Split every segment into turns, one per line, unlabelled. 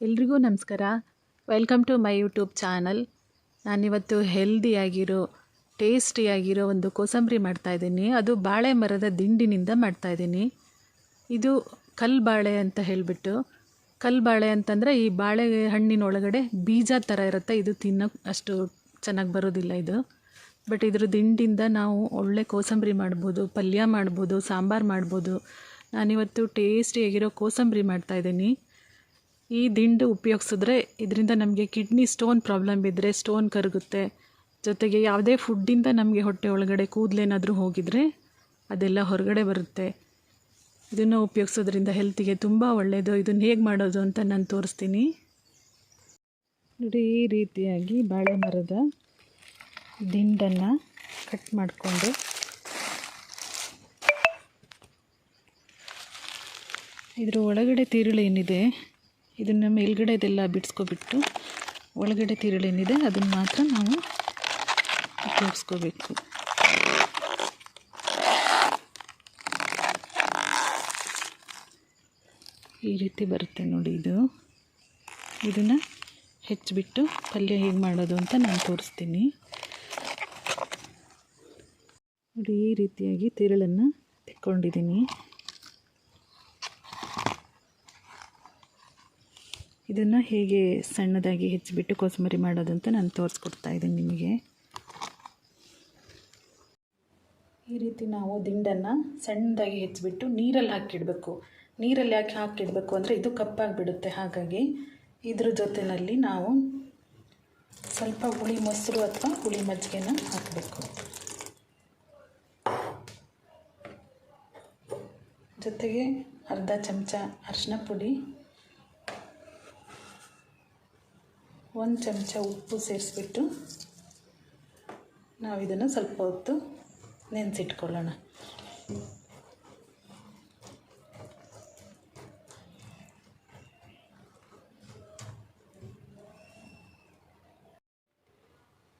ಎಲ್ರಿಗೂ ನಮಸ್ಕಾರ. Welcome to my YouTube channel ನಾನಿವತ್ತು ಹೆಲ್ದಿಯಾಗಿರೋ ಟೇಸ್ಟಿಯಾಗಿರೋ ಒಂದು ಕೋಸಂಬರಿ ಮಾಡ್ತಾಯಿದ್ದೀನಿ ಅದು ಬಾಳೆ ಮರದ ದಿಂಡಿನಿಂದ ಮಾಡ್ತಾಯಿದ್ದೀನಿ ಇದು ಕಲ್ಬಾಳೆ ಬಾಳೆ ಅಂತ ಹೇಳಿಬಿಟ್ಟು. ಕಲ್ಬಾಳೆ ಬಾಳೆ ಅಂತಂದರೆ ಈ ಬಾಳೆ ಹಣ್ಣಿನೊಳಗಡೆ ಬೀಜ ಥರ ಇರುತ್ತೆ. ಇದು ತಿನ್ನೋ ಅಷ್ಟು ಚೆನ್ನಾಗಿ ಬರೋದಿಲ್ಲ ಇದು. ಬಟ್ ಇದ್ರ ದಿಂಡಿಂದ ನಾವು ಒಳ್ಳೆ ಕೋಸಂಬರಿ ಮಾಡ್ಬೋದು, ಪಲ್ಯ ಮಾಡ್ಬೋದು, ಸಾಂಬಾರು ಮಾಡ್ಬೋದು. ನಾನಿವತ್ತು ಟೇಸ್ಟಿಯಾಗಿರೋ ಕೋಸಂಬರಿ ಮಾಡ್ತಾಯಿದ್ದೀನಿ ಈ ದಿಂಡು ಉಪಯೋಗಿಸಿದ್ರೆ ಇದರಿಂದ ನಮಗೆ ಕಿಡ್ನಿ ಸ್ಟೋನ್ ಪ್ರಾಬ್ಲಮ್ ಇದ್ದರೆ ಸ್ಟೋನ್ ಕರಗುತ್ತೆ. ಜೊತೆಗೆ ಯಾವುದೇ ಫುಡ್ಡಿಂದ ನಮಗೆ ಹೊಟ್ಟೆ ಒಳಗಡೆ ಕೂದಲೇನಾದರೂ ಹೋಗಿದರೆ ಅದೆಲ್ಲ ಹೊರಗಡೆ ಬರುತ್ತೆ. ಇದನ್ನು ಉಪಯೋಗಿಸೋದ್ರಿಂದ ಹೆಲ್ತಿಗೆ ತುಂಬ ಒಳ್ಳೆಯದು ಇದನ್ನು ಹೇಗೆ ಮಾಡೋದು ಅಂತ ನಾನು ತೋರಿಸ್ತೀನಿ. ನೋಡಿ, ಈ ರೀತಿಯಾಗಿ ಬಾಳೆ ಮರದ ದಿಂಡನ್ನು ಕಟ್ ಮಾಡಿಕೊಂಡು ಇದರ ಒಳಗಡೆ ತಿರುಳು ಏನಿದೆ? ಇದನ್ನು ಮೇಲ್ಗಡೆದೆಲ್ಲ ಬಿಡಿಸ್ಕೊಬಿಟ್ಟು ಒಳಗಡೆ ತಿರುಳೇನಿದೆ, ಅದನ್ನು ಮಾತ್ರ ನಾವು ಉಪಯೋಗಿಸ್ಕೋಬೇಕು. ಈ ರೀತಿ ಬರುತ್ತೆ ನೋಡಿ ಇದು. ಇದನ್ನು ಹೆಚ್ಚಿಬಿಟ್ಟು ಪಲ್ಯ ಹೇಗೆ ಮಾಡೋದು ಅಂತ ನಾನು ತೋರಿಸ್ತೀನಿ. ನೋಡಿ, ಈ ರೀತಿಯಾಗಿ ತಿರುಳನ್ನು ತೆಕ್ಕೊಂಡಿದ್ದೀನಿ. ಇದನ್ನು ಹೇಗೆ ಸಣ್ಣದಾಗಿ ಹೆಚ್ಚಿಬಿಟ್ಟು ಕೋಸಂಬರಿ ಮಾಡೋದಂತ ನಾನು ತೋರಿಸ್ಕೊಡ್ತಾ ಇದ್ದೀನಿ ನಿಮಗೆ. ಈ ರೀತಿ ನಾವು ದಿಂಡನ್ನು ಸಣ್ಣದಾಗಿ ಹೆಚ್ಚಿಬಿಟ್ಟು ನೀರಲ್ಲಿ ಹಾಕಿಡಬೇಕು. ನೀರಲ್ಲಿ ಯಾಕೆ ಹಾಕಿಡಬೇಕು ಅಂದರೆ ಇದು ಕಪ್ಪಾಗಿಬಿಡುತ್ತೆ. ಹಾಗಾಗಿ ಇದ್ರ ಜೊತೆಯಲ್ಲಿ ನಾವು ಸ್ವಲ್ಪ ಹುಳಿ ಮೊಸರು ಅಥವಾ ಹುಳಿ ಮಜ್ಜಿಗೆನ ಹಾಕಬೇಕು. ಜೊತೆಗೆ ಅರ್ಧ ಚಮಚ ಅರಿಶಿನ ಪುಡಿ ಒಂದು ಚಮಚ ಉಪ್ಪು ಸೇರಿಸ್ಬಿಟ್ಟು ನಾವು ಇದನ್ನು ಸ್ವಲ್ಪ ಹೊತ್ತು ನೆನೆಸಿಟ್ಕೊಳ್ಳೋಣ.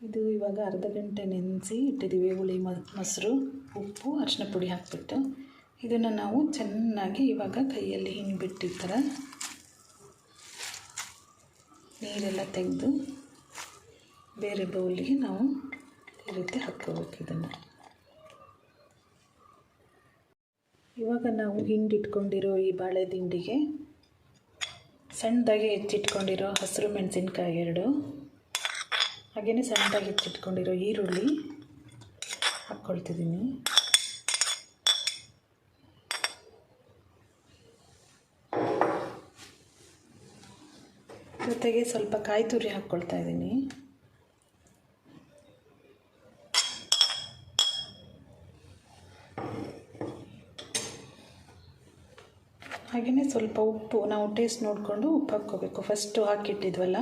ಇದು ಇವಾಗ ಅರ್ಧ ಗಂಟೆ ನೆನೆಸಿ ಇಟ್ಟಿದ್ದೀವಿ ಹುಳಿ ಮೊಸರು, ಉಪ್ಪು ಅರಿಶಿನ ಪುಡಿ ಹಾಕಿಬಿಟ್ಟು. ಇದನ್ನು ನಾವು ಚೆನ್ನಾಗಿ ಇವಾಗ ಕೈಯಲ್ಲಿ ಹಿಂಗೆ ಥರ ನೀರೆಲ್ಲ ತೆಗೆದು ಬೇರೆ ಬೌಲಿಗೆ ನಾವು ಈ ರೀತಿ ಹಾಕ್ಕೋಬೇಕು ಇದನ್ನು. ಇವಾಗ ನಾವು ಹಿಂಡಿಟ್ಕೊಂಡಿರೋ ಈ ಬಾಳೆ ದಿಂಡಿಗೆ ಸಣ್ಣದಾಗಿ ಹೆಚ್ಚಿಟ್ಕೊಂಡಿರೋ ಹಸಿರು ಮೆಣಸಿನ್ಕಾಯಿ ಎರಡು ಹಾಗೆಯೇ ಸಣ್ಣದಾಗಿ ಹೆಚ್ಚಿಟ್ಕೊಂಡಿರೋ ಈರುಳ್ಳಿ ಹಾಕ್ಕೊಳ್ತಿದ್ದೀನಿ. ಜೊತೆಗೆ ಸ್ವಲ್ಪ ಕಾಯಿ ತುರಿ ಹಾಕ್ಕೊಳ್ತಾ ಇದ್ದೀನಿ. ಹಾಗೆಯೇ ಸ್ವಲ್ಪ ಉಪ್ಪು, ನಾವು ಟೇಸ್ಟ್ ನೋಡಿಕೊಂಡು ಉಪ್ಪು ಹಾಕ್ಕೋಬೇಕು. ಫಸ್ಟು ಹಾಕಿಟ್ಟಿದ್ವಲ್ಲ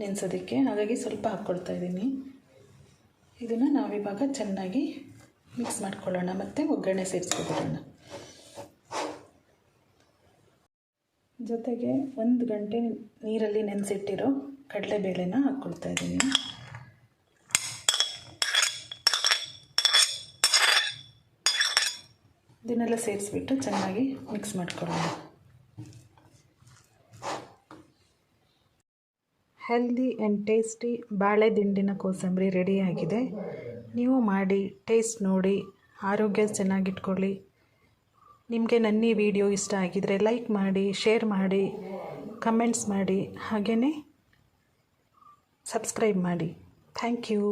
ನೆನೆಸೋದಕ್ಕೆ, ಹಾಗಾಗಿ ಸ್ವಲ್ಪ ಹಾಕ್ಕೊಳ್ತಾ ಇದ್ದೀನಿ. ಇದನ್ನು ನಾವಿವಾಗ ಚೆನ್ನಾಗಿ ಮಿಕ್ಸ್ ಮಾಡ್ಕೊಳ್ಳೋಣ, ಮತ್ತು ಒಗ್ಗರಣೆ ಸೇರಿಸ್ಕೊಬಿಡೋಣ. ಜೊತೆಗೆ ಒಂದು ಗಂಟೆ ನೀರಲ್ಲಿ ನೆನೆಸಿಟ್ಟಿರೋ ಕಡಲೆಬೇಳೆನ ಹಾಕ್ಕೊಳ್ತಾ ಇದ್ದೀನಿ. ಇದನ್ನೆಲ್ಲ ಸೇರಿಸ್ಬಿಟ್ಟು ಚೆನ್ನಾಗಿ ಮಿಕ್ಸ್ ಮಾಡ್ಕೊಳ್ಳೋಣ. ಹೆಲ್ದಿ ಆ್ಯಂಡ್ ಟೇಸ್ಟಿ ಬಾಳೆ ದಿಂಡಿನ ಕೋಸಂಬರಿ ರೆಡಿಯಾಗಿದೆ ನೀವು ಮಾಡಿ ಟೇಸ್ಟ್ ನೋಡಿ, ಆರೋಗ್ಯ ಚೆನ್ನಾಗಿಟ್ಕೊಳ್ಳಿ. ನಿಮಗೆ ನನ್ನ ಈ ವಿಡಿಯೋ ಇಷ್ಟ ಆಗಿದರೆ ಲೈಕ್ ಮಾಡಿ ಶೇರ್ ಮಾಡಿ ಕಮೆಂಟ್ಸ್ ಮಾಡಿ ಹಾಗೆಯೇ ಸಬ್ಸ್ಕ್ರೈಬ್ ಮಾಡಿ. Thank you